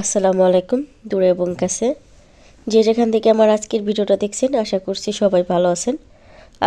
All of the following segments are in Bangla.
আসসালামু আলাইকুম, দূরে এবং কাছে। যে যেখান থেকে আমার আজকের ভিডিওটা দেখছেন, আশা করছি সবাই ভালো আছেন।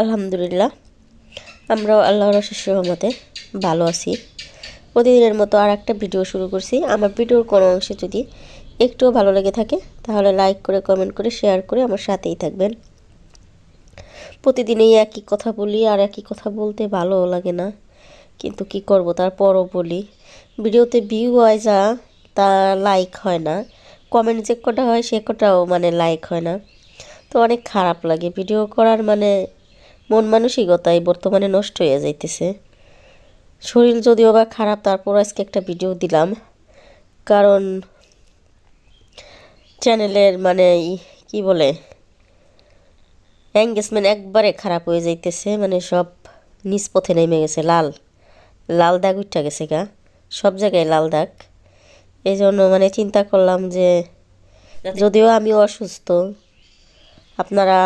আলহামদুলিল্লাহ, আমরাও আল্লাহর অশেষ রহমতে ভালো আছি। প্রতিদিনের মতো আর একটা ভিডিও শুরু করছি। আমার ভিডিওর কোনো অংশে যদি একটুও ভালো লেগে থাকে, তাহলে লাইক করে, কমেন্ট করে, শেয়ার করে আমার সাথেই থাকবেন। প্রতিদিনই একই কথা বলি, আর একই কথা বলতে ভালো লাগে না। কিন্তু কি করব, তারপরও বলি। ভিডিওতে ভিউ হয় যা তা লাইক হয় না। কমেন্ট যে কটা হয় সে কটাও মানে লাইক হয় না। তো অনেক খারাপ লাগে। ভিডিও করার মানে মন মানসিকতাই বর্তমানে নষ্ট হয়ে যাইতেছে। শরীর যদিও বা খারাপ তারপর আজকে একটা ভিডিও দিলাম। কারণ চ্যানেলের মানে কি বলে? এঙ্গেজমেন্ট একবারে খারাপ হয়ে যাইতেছে। মানে সব নিচ পথে নেমে গেছে। লাল লাল দাগ উঠা গেছে গা। সব জায়গায় লাল দাগ। এই জন্য মানে চিন্তা করলাম যে যদিও আমি অসুস্থ আপনারা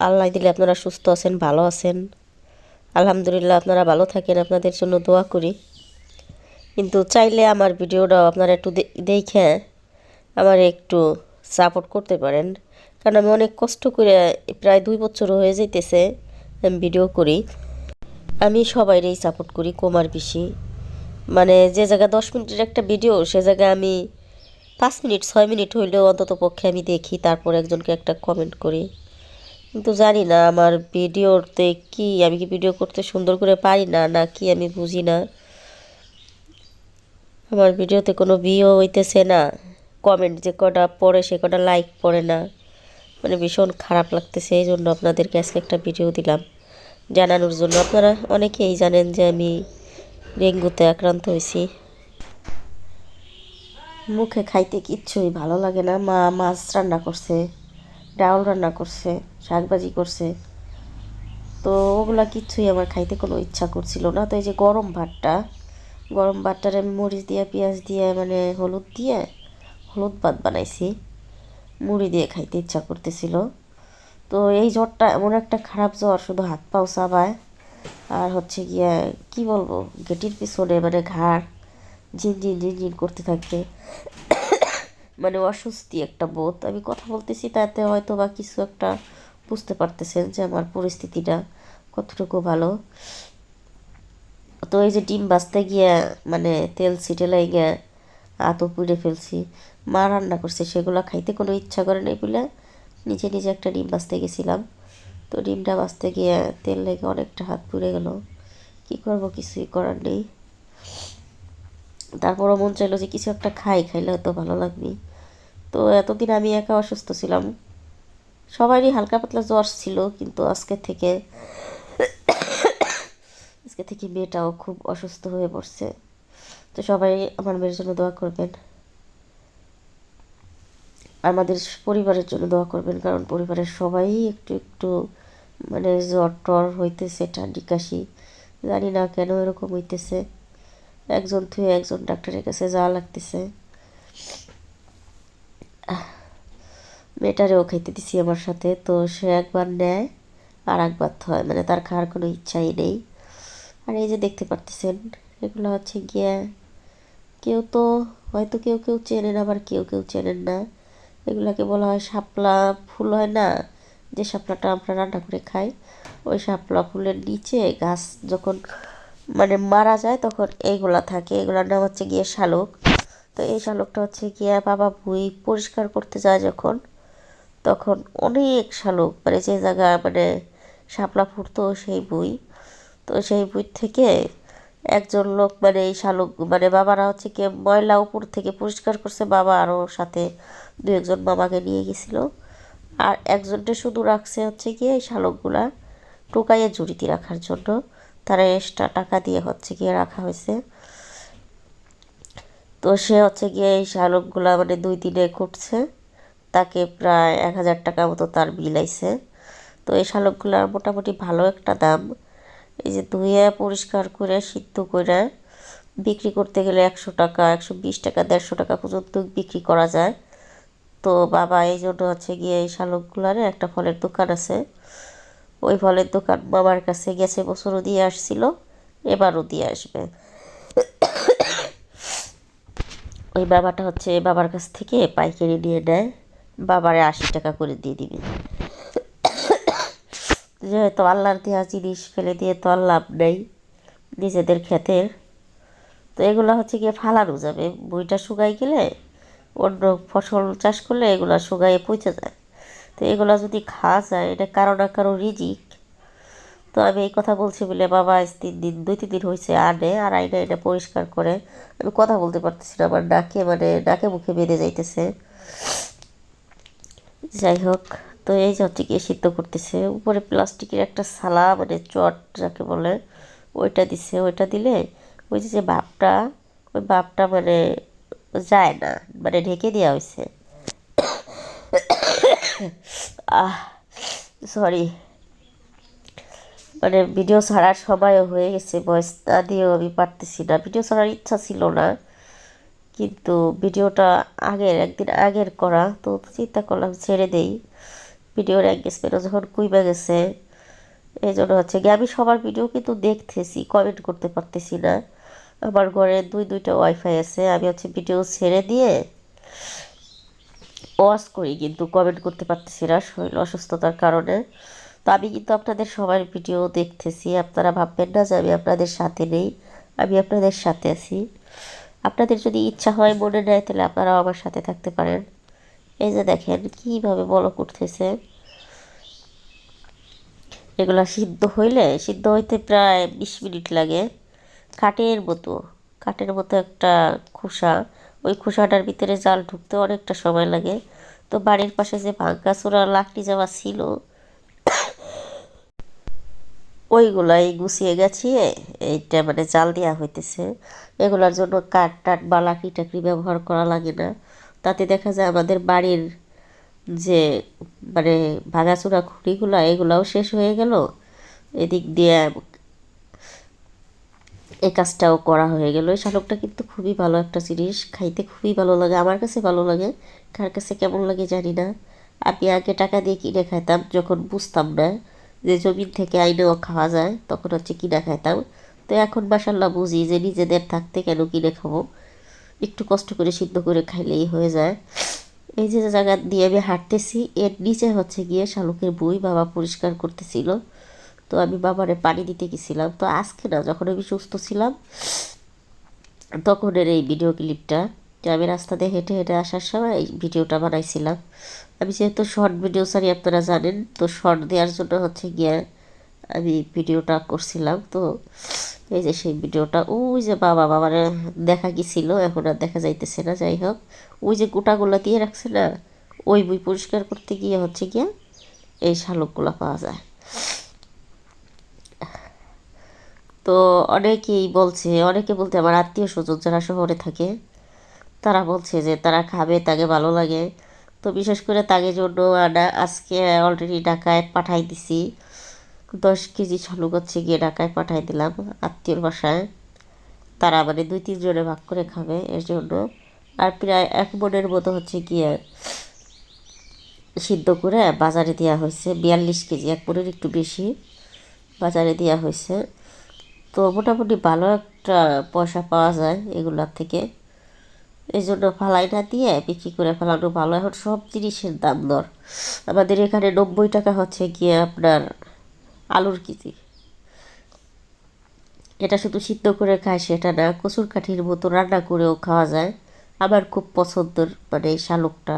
আল্লাহ দিলে আপনারা সুস্থ আছেন ভালো আছেন। আলহামদুলিল্লাহ আপনারা ভালো থাকেন আপনাদের জন্য দোয়া করি। কিন্তু চাইলে আমার ভিডিওটাও আপনারা একটু দেখে আমার একটু সাপোর্ট করতে পারেন। কারণ আমি অনেক কষ্ট করে প্রায় দুই বছর হয়ে যেতেছে আমি ভিডিও করি। আমি সবাইরেই সাপোর্ট করি কোমার বেশি। মানে যে জায়গায় দশ মিনিটের একটা ভিডিও, সে জায়গায় আমি পাঁচ মিনিট, ছয় মিনিট হইলেও অন্তত পক্ষে আমি দেখি, তারপর একজনকে একটা কমেন্ট করি। কিন্তু জানি না আমার ভিডিওতে কি, আমি কি ভিডিও করতে সুন্দর করে পারি না না কি আমি বুঝি না। আমার ভিডিওতে কোনো ভিও হইতেছে না কমেন্ট যে কটা পড়ে সে কটা লাইক পড়ে না। মানে ভীষণ খারাপ লাগতেছে এই জন্য আপনাদেরকে আজকে একটা ভিডিও দিলাম। জানানোর জন্য আপনারা অনেকেই জানেন যে আমি ডেঙ্গুতে আক্রান্ত হয়েছি। মুখে খাইতে কিচ্ছুই ভালো লাগে না। মা মাছ রান্না করছে, ডাউল রান্না করছে, শাকভাজি করছে। তো ওগুলা কিচ্ছুই আমার খাইতে কোনো ইচ্ছা করছিল না। তো এই যে গরম ভাতটা, গরম ভাতটার আমি মরিচ দিয়ে, পেঁয়াজ দিয়ে মানে হলুদ দিয়ে, হলুদ ভাত বানাইছি। মুড়ি দিয়ে খাইতে ইচ্ছা করতেছিল। তো এই জ্বরটা এমন একটা খারাপ জ্বর, শুধু হাত পাও চাবায়। আর হচ্ছে গিয়ে, কি বলব, গেটির পিছনে মানে ঘাড় ঝিনঝিন ঝিনঝিন করতে থাকবে মানে অস্বস্তি একটা বোধ। আমি কথা বলতেছি তাতে হয়তো বা কিছু একটা বুঝতে পারতেছেন যে আমার পরিস্থিতিটা কতটুকু ভালো। তো এই যে ডিম বাঁচতে গিয়ে মানে তেল ছিটেলাই গিয়ে আতো পুড়ে ফেলছি। মা রান্না করছে, সেগুলো খাইতে কোনো ইচ্ছা করে নাই বলে নিজে নিজে একটা ডিম বাঁচতে গেছিলাম। তো ডিমটা বাঁচতে গিয়ে তেল লেগে অনেকটা হাত পুড়ে গেল। কি করব? কিছুই করার নেই। তারপরও মন চাইলো যে কিছু একটা খাই, খাইলে হয়তো ভালো লাগবে। তো এতদিন আমি একা অসুস্থ ছিলাম। সবারই হালকা পাতলা জ্বর ছিল, কিন্তু আজকে থেকে আজকে থেকে মেয়েটাও খুব অসুস্থ হয়ে পড়ছে। তো সবাই আমার মেয়ের জন্য দোয়া করবেন। আমাদের পরিবারের জন্য দোয়া করবেন, কারণ পরিবারের সবাই একটু একটু মানে জ্বর টর হইতেছে, ঠান্ডি কাশি, জানি না কেন এরকম হইতেছে। একজন থুয়ে একজন ডাক্তারের কাছে যাওয়া লাগতেছে। মেয়েটারেও খাইতে দিছি আমার সাথে, তো সে একবার নেয় আর একবার থয় মানে তার খাওয়ার কোনো ইচ্ছাই নেই। আর এই যে দেখতে পারতেছেন, এগুলো হচ্ছে গিয়ে কেউ তো হয়তো কেউ কেউ চেনেন, আবার কেউ কেউ চেনেন না। এগুলাকে বলা হয় শাপলা, ফুল হয় না? যে শাপলাটা আমরা রান্না করে খাই, ওই শাপলা ফুলের নিচে গাছ যখন মানে মারা যায় তখন এইগুলা থাকে। এগুলার নাম হচ্ছে গিয়ে শালুক। তো এই শালুকটা হচ্ছে গিয়ে বাবা ভুই পরিষ্কার করতে যায় যখন, তখন অনেক শালুক মানে যে জায়গা মানে শাপলা ফুটতো সেই বই তো সেই বই থেকে একজন লোক মানে এই শালুক মানে বাবারা হচ্ছে কি ময়লা উপর থেকে পরিষ্কার করছে। বাবা আরও সাথে দু একজন মামাকে নিয়ে গেছিল। আর একজনটা শুধু রাখছে হচ্ছে গিয়ে এই শালকগুলা টোকাইয়ে জুড়িতে রাখার জন্য। তারা এক্সট্রা টাকা দিয়ে হচ্ছে গিয়ে রাখা হয়েছে। তো সে হচ্ছে গিয়ে এই শালকগুলা মানে দুই দিনে খুঁটছে তাকে প্রায় এক হাজার টাকা মতো তার বিল আইছে। তো এই শালকগুলার মোটামুটি ভালো একটা দাম। এই যে ধুয়ে পরিষ্কার করে, সিদ্ধ করে বিক্রি করতে গেলে একশো টাকা, একশো বিশ টাকা, দেড়শো টাকা পর্যন্ত বিক্রি করা যায়। তো বাবা এই জন্য হচ্ছে গিয়ে এই শালকগুলার একটা ফলের দোকান আছে। ওই ফলের দোকান বাবার কাছে গেছে, বছরও দিয়ে আসছিল, এবারও দিয়ে আসবে। ওই বাবাটা হচ্ছে বাবার কাছ থেকে পাইকারি নিয়ে নেয়, বাবারে আশি টাকা করে দিয়ে দিবে। যেহেতু আল্লাহর দেওয়া জিনিস ফেলে দিয়ে তো আর লাভ নেই, নিজেদের ক্ষেতের। তো এগুলো হচ্ছে গিয়ে ফালানো যাবে। বইটা শুকাই গেলে অন্য ফসল চাষ করলে এগুলো শুকাইয়ে পচে যায়। তো এগুলো যদি খাওয়া যায়, এটা কারও না কারও রিজিক। তো আমি এই কথা বলছি বলে বাবা আজ তিন দিন, দুই তিন দিন হয়েছে আনে, আর আইনে এটা পরিষ্কার করে। আমি কথা বলতে পারতেছি না, আমার নাকে মানে নাকে মুখে বেঁধে যাইতেছে। যাই হোক, তো এই যে হচ্ছে গিয়ে সিদ্ধ করতেছে। উপরে প্লাস্টিকের একটা সালা মানে চট যাকে বলে, ওইটা দিছে। ওইটা দিলে ওই যে ভাপটা ওই ভাপটা মানে যায় না মানে ঢেকে দেওয়া হয়েছে আহ সরি মানে ভিডিও ছাড়ার সময়ও হয়ে গেছে বয়স না দিয়েও আমি পারতেছি না। ভিডিও ছাড়ার ইচ্ছা ছিল না, কিন্তু ভিডিওটা আগের, একদিন আগের করা, তো চিন্তা করলাম ছেড়ে দেই। ভিডিওর এঙ্গেজমেন্টও যখন কুইবে গেছে, এই জন্য হচ্ছে গিয়ে আমি সবার ভিডিও কিন্তু দেখতেছি কমেন্ট করতে পারতেছি না। আমার ঘরে দুই, দুইটা ওয়াইফাই আছে। আমি হচ্ছে ভিডিও ছেড়ে দিয়ে ওয়াশ করি কিন্তু কমেন্ট করতে পারতেছি না শরীর অসুস্থতার কারণে। তো আমি কিন্তু আপনাদের সবার ভিডিও দেখতেছি। আপনারা ভাববেন না যে আমি আপনাদের সাথে নেই। আমি আপনাদের সাথে আছি। আপনাদের যদি ইচ্ছা হয় মনে নেয়, তাহলে আপনারাও আমার সাথে থাকতে পারেন। এই যে দেখেন, কীভাবে বলক উঠতেছে। এগুলো সিদ্ধ হইলে, সিদ্ধ হইতে প্রায় বিশ মিনিট লাগে। কাঠের মতো কাঠের মতো একটা খোসা। ওই খোসাটার ভিতরে জাল ঢুকতে অনেকটা সময় লাগে। তো বাড়ির পাশে যে ভাঙ্গা চোরা লাকড়ি যাওয়া ছিল, ওইগুলাই গুছিয়ে গেছিয়ে এইটা মানে জাল দেওয়া হইতেছে। এগুলোর জন্য কাঠ টাট বা লাকড়ি টাকড়ি ব্যবহার করা লাগে না। তাতে দেখা যায় আমাদের বাড়ির যে মানে ভাঙাচোরা খুঁড়িগুলো, এগুলাও শেষ হয়ে গেল। এদিক দিয়ে এই কাজটাও করা হয়ে গেল। এই শালকটা কিন্তু খুবই ভালো একটা জিনিস। খাইতে খুবই ভালো লাগে। আমার কাছে ভালো লাগে। কার কাছে কেমন লাগে জানি না। আমি আগে টাকা দিয়ে কিনে খাইতাম, যখন বুঝতাম না যে জমিন থেকে আইনেও খাওয়া যায়, তখন হচ্ছে কিনে খাইতাম। তো এখন মাসাল্লাহ বুঝি যে নিজেদের থাকতে কেন কিনে খাব। একটু কষ্ট করে সিদ্ধ করে খাইলেই হয়ে যায়। এই যে জায়গা দিয়ে আমি হাঁটতেছি, এর নিচে হচ্ছে গিয়ে শালুকের বই বাবা পরিষ্কার করতেছিল। তো আমি বাবারে পানি দিতে গেছিলাম। তো আজকে না, যখন আমি সুস্থ ছিলাম, তখনের এই ভিডিও ক্লিপটা যে আমি রাস্তা দিয়ে হেঁটে হেঁটে আসার সময় এই ভিডিওটা বানাইছিলাম। আমি যেহেতু শর্ট ভিডিও সারি আপনারা জানেন, তো শর্ট দেওয়ার জন্য হচ্ছে গিয়ে আমি ভিডিওটা করছিলাম। তো এই যে সেই ভিডিওটা ওই যে বাবা, বাবার দেখা গেছিল, এখন আর দেখা যাইতেছে না, যাই হোক। ওই যে গোটাগুলো দিয়ে রাখছে না, ওই বই পরিষ্কার করতে গিয়ে হচ্ছে গিয়ে এই শালকগুলো পাওয়া যায়। তো অনেকেই বলছে, অনেকে বলতে আমার আত্মীয় স্বজন যারা শহরে থাকে, তারা বলছে যে তারা খাবে, তাকে ভালো লাগে। তো বিশেষ করে তাকে জন্য আনা, আজকে অলরেডি ঢাকায় পাঠাই দিছি। দশ কেজি ছালু হচ্ছে গিয়ে ঢাকায় পাঠাই দিলাম আত্মীয়র বাসায়। তারা মানে দুই তিনজনে ভাগ করে খাবে এর জন্য। আর প্রায় এক মনের মতো হচ্ছে গিয়ে সিদ্ধ করে বাজারে দেওয়া হয়েছে, বিয়াল্লিশ কেজি, এক মনের একটু বেশি বাজারে দেওয়া হয়েছে। তো মোটামুটি ভালো একটা পয়সা পাওয়া যায় এগুলার থেকে। এই জন্য ফালাই না দিয়ে বিক্রি করে ফেলানো ভালো। এখন সব জিনিসের দাম দর। আমাদের এখানে নব্বই টাকা হচ্ছে গিয়ে আপনার আলুর কেজি। এটা শুধু সিদ্ধ করে খায় সেটা না, কচুর কাঠির মতো রান্না করেও খাওয়া যায়। আমার খুব পছন্দের মানে এই শালুকটা।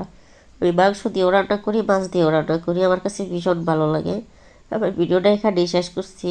আমি মাংস দিয়েও রান্না করি, মাছ দিয়েও রান্না করি। আমার কাছে ভীষণ ভালো লাগে। আমার ভিডিওটা এখানেই শেষ করছি।